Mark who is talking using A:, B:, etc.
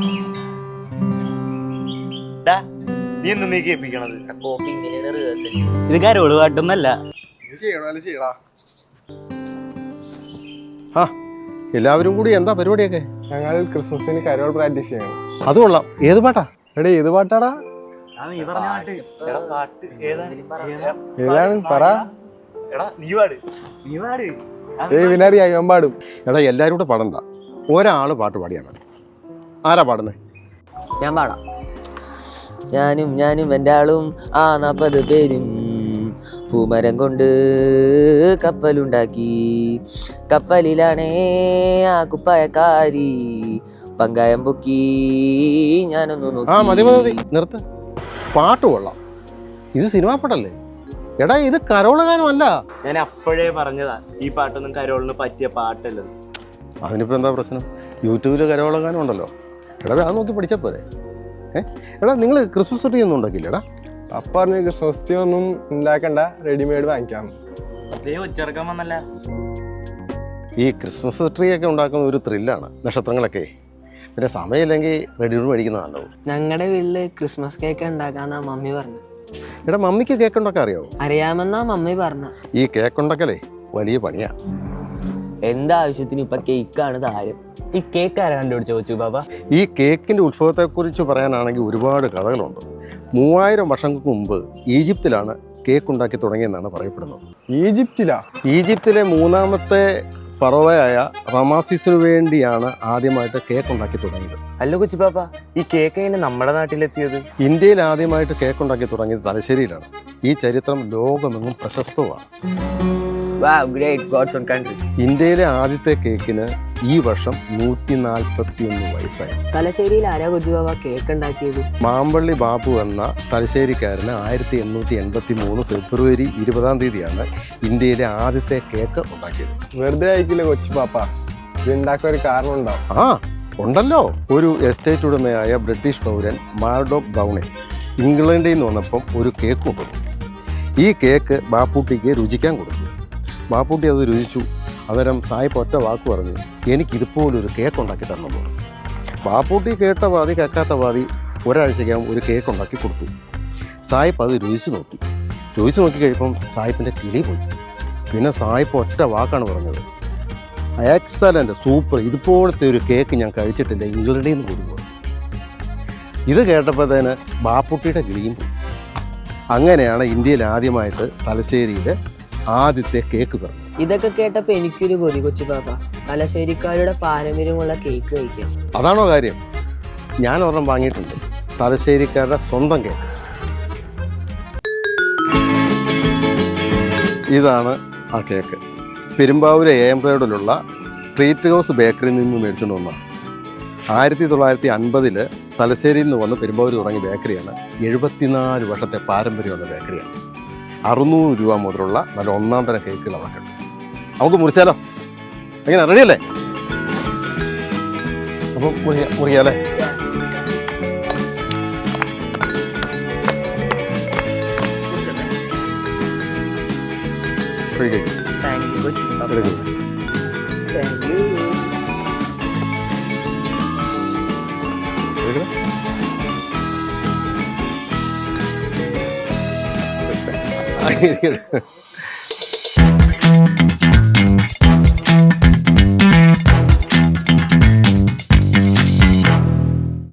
A: നീ എന്ത് നീ കേൾപ്പിക്കണത്.
B: കോപ്പി ഇങ്ങനെയാണ് റിഹേഴ്സൽ
C: ഇത് കരോൾ പാട്ടൊന്നല്ല
D: നീ ചെയ്യണോ? ചെയ്യടാ.
E: ആ എല്ലാവരും കൂടി എന്താ പരിപാടിയൊക്കെ?
D: ഞങ്ങൾ ക്രിസ്മസിന് കരോൾ പ്രാക്ടീസ് ചെയ്യണം.
E: അത് കൊള്ളാം. ഏത് പാട്ടാ?
D: എടേ ഏത് പാട്ടാടാ?
C: നീ പറഞ്ഞ പാട്ട്.
A: എടാ പാട്ട് ഏതാണ്?
D: ഏതാണ് പറ.
A: എടാ നീ
D: അയ്യമ്പാടും
E: എടാ എല്ലാരും കൂടെ പാടണ്ട. ഒരാൾ പാട്ട് പാടിയാൽ മതി. ആരാ പാടുന്നത്
B: ഞാൻ പാടാം. ഞാനും ഞാനും എന്റെ ആളും ആ നാൽപ്പത് പേരും പൂമരം കൊണ്ട് കപ്പലുണ്ടാക്കി. കപ്പലിലാണേ ആ കുപ്പായക്കാരി. പങ്കായം പൊക്കി ഞാനൊന്നു
E: ആ മതി
B: നോക്കി
E: മതി. നിർത്ത്. പാട്ട് കൊള്ളാം. ഇത് സിനിമാ പാട്ടല്ലേ? എടാ ഇത് കരോളഗാനം അല്ല.
A: ഞാൻ അപ്പോഴേ പറഞ്ഞതാ ഈ പാട്ടൊന്നും കരോളിന് പറ്റിയ പാട്ടല്ലെന്ന്
E: അതിനിപ്പോ എന്താ പ്രശ്നം? യൂട്യൂബിൽ കരോളഗാനം ഉണ്ടല്ലോ. എടാ അത് നോക്കി പഠിച്ചാൽ പോരെ. ഏഹ് എടാ നിങ്ങൾ ക്രിസ്മസ് ട്രീ ഒന്നും ഉണ്ടാക്കില്ല എടാ?
D: അപ്പ പറഞ്ഞു ക്രിസ്മസ് ട്രീ ഒന്നും ഉണ്ടാക്കണ്ട റെഡിമെയ്ഡ് വാങ്ങിക്കാം.
E: ഈ ക്രിസ്മസ് ട്രീ ഒക്കെ ഉണ്ടാക്കുന്ന ഒരു ത്രില്ലാണ് നക്ഷത്രങ്ങളൊക്കെ. പിന്നെ സമയമില്ലെങ്കിൽ റെഡിമെയ്ഡ് മേടിക്കുന്നത് നല്ലത്.
F: ഞങ്ങളുടെ വീട്ടിൽ ക്രിസ്മസ് കേക്ക് ഉണ്ടാക്കാന്നാ മമ്മി പറഞ്ഞു.
E: എടാ മമ്മിക്ക് കേക്ക് ഉണ്ടാക്കാൻ അറിയാവോ?
F: അറിയാമെന്നാ മമ്മി പറഞ്ഞു.
E: ഈ കേക്ക് ഉണ്ടാക്കലേ വലിയ പണിയാ.
B: എന്താവശ്യത്തിന് ഇപ്പൊ കേക്കാണ് താരം
C: ഈ കേക്ക് ആരാ കണ്ടുപിടിച്ച കൊച്ചു ബാബ?
E: ഈ കേക്കിന്റെ ഉത്ഭവത്തെക്കുറിച്ച് പറയാനാണെങ്കിൽ ഒരുപാട് കഥകളുണ്ട്. മൂവായിരം വർഷങ്ങൾക്ക് മുമ്പ് ഈജിപ്തിലാണ് കേക്ക് ഉണ്ടാക്കി തുടങ്ങിയെന്നാണ് പറയപ്പെടുന്നത്.
D: ഈജിപ്തിലാ?
E: ഈജിപ്തിലെ മൂന്നാമത്തെ പറവയായ റമാസിസിനു വേണ്ടിയാണ് ആദ്യമായിട്ട് കേക്ക് ഉണ്ടാക്കി തുടങ്ങിയത്.
A: അല്ല കൊച്ചു പാപ്പ ഈ കേക്ക് എങ്ങനെ നമ്മുടെ നാട്ടിലെത്തിയത്?
E: ഇന്ത്യയിൽ ആദ്യമായിട്ട് കേക്ക് ഉണ്ടാക്കി തുടങ്ങിയത് തലശ്ശേരിയിലാണ്. ഈ ചരിത്രം ലോകമെങ്ങും പ്രശസ്തമാണ്
B: ഗ്രേറ്റ് ഗോഡ്സ് ഓൺ കൺട്രി
E: ഇന്ത്യയിലെ ആദ്യത്തെ കേക്കിന് ഈ വർഷം നൂറ്റി നാൽപ്പത്തി ഒന്ന് വയസ്സായി.
F: തലശ്ശേരിയിൽ ആരാ കൊച്ചുബാബ കേക്ക് ഉണ്ടാക്കിയത്?
E: മാമ്പള്ളി ബാബു എന്ന തലശ്ശേരിക്കാരന് ആയിരത്തി എണ്ണൂറ്റി എൺപത്തി മൂന്ന് ഫെബ്രുവരി ഇരുപതാം തീയതിയാണ് ഇന്ത്യയിലെ ആദ്യത്തെ കേക്ക് ഉണ്ടാക്കിയത്.
D: വെറുതെ ആയിരിക്കില്ല കൊച്ചു പാപ്പ ഇതുണ്ടാക്കാൻ ഒരു കാരണം ഉണ്ടാവും
E: ആ ഉണ്ടല്ലോ. ഒരു എസ്റ്റേറ്റ് ഉടമയായ ബ്രിട്ടീഷ് പൗരൻ മാർഡോക് ബ്രൗണെ ഇംഗ്ലണ്ടിൽ നിന്ന് വന്നപ്പം ഒരു കേക്ക് കൊണ്ടുവന്നു. ഈ കേക്ക് ബാപ്പൂട്ടിക്ക് രുചിക്കാൻ കൊടുത്തു. ബാപ്പൂട്ടി അത് രുചിച്ചു. അന്നേരം സായിപ്പ് ഒറ്റ വാക്ക് പറഞ്ഞു എനിക്ക് ഇതുപോലൊരു കേക്ക് ഉണ്ടാക്കി തരണം എന്ന് ബാപ്പൂട്ടി കേട്ട വാതി കേൾക്കാത്ത വാതി ഒരാഴ്ചയ്ക്കകം ഒരു കേക്ക് ഉണ്ടാക്കി കൊടുത്തു. സായിപ്പ് അത് രുചിച്ച് നോക്കി. രുചിച്ച് നോക്കി കഴിയുമ്പം സായിപ്പിന്റെ കിളി പോയി. പിന്നെ സായിപ്പ് ഒറ്റ വാക്കാണ് പറഞ്ഞത്. എക്സലന്റ് സൂപ്പർ ഇതുപോലത്തെ ഒരു കേക്ക് ഞാൻ കഴിച്ചിട്ടില്ല ഇംഗ്ലണ്ടിൽ നിന്ന് കൊടുക്കുക ഇത് കേട്ടപ്പോഴത്തേന് ബാപ്പുട്ടിയുടെ കിളിയും അങ്ങനെയാണ് ഇന്ത്യയിൽ ആദ്യമായിട്ട് തലശ്ശേരിയിൽ ആദ്യത്തെ കേക്ക് പിറന്നത്
F: ഇതൊക്കെ കേട്ടപ്പോ എനിക്കൊരു കൊതി പാപ്പ. തലശ്ശേരിക്കാരുടെ പാരമ്പര്യമുള്ള കേക്ക് കഴിക്കാം.
E: അതാണോ കാര്യം? ഞാൻ ഒരെണ്ണം വാങ്ങിയിട്ടുണ്ട്. തലശ്ശേരിക്കാരുടെ സ്വന്തം കേക്ക്. ഇതാണ് ആ കേക്ക്. എം റോഡിലുള്ള ട്രീറ്റ് ഹൗസ് ബേക്കറിയിൽ നിന്ന് മേടിച്ചുകൊണ്ട് വന്നതാണ്. ആയിരത്തി തൊള്ളായിരത്തി അൻപതിൽ തലശ്ശേരിയിൽ നിന്ന് വന്ന് പെരുമ്പാവൂർ തുടങ്ങിയ ബേക്കറിയാണ് എഴുപത്തിനാല് വർഷത്തെ പാരമ്പര്യമുള്ള ബേക്കറിയാണ്. അറുന്നൂറ് രൂപ മുതലുള്ള നല്ല ഒന്നാം തരം കേക്കുകൾ അവിടെ ഉണ്ട് നമുക്ക് മുറിച്ചാലോ? എങ്ങനെ റെഡിയല്ലേ? അപ്പം
B: മുറിക്കാം യു
E: എടുക്കണം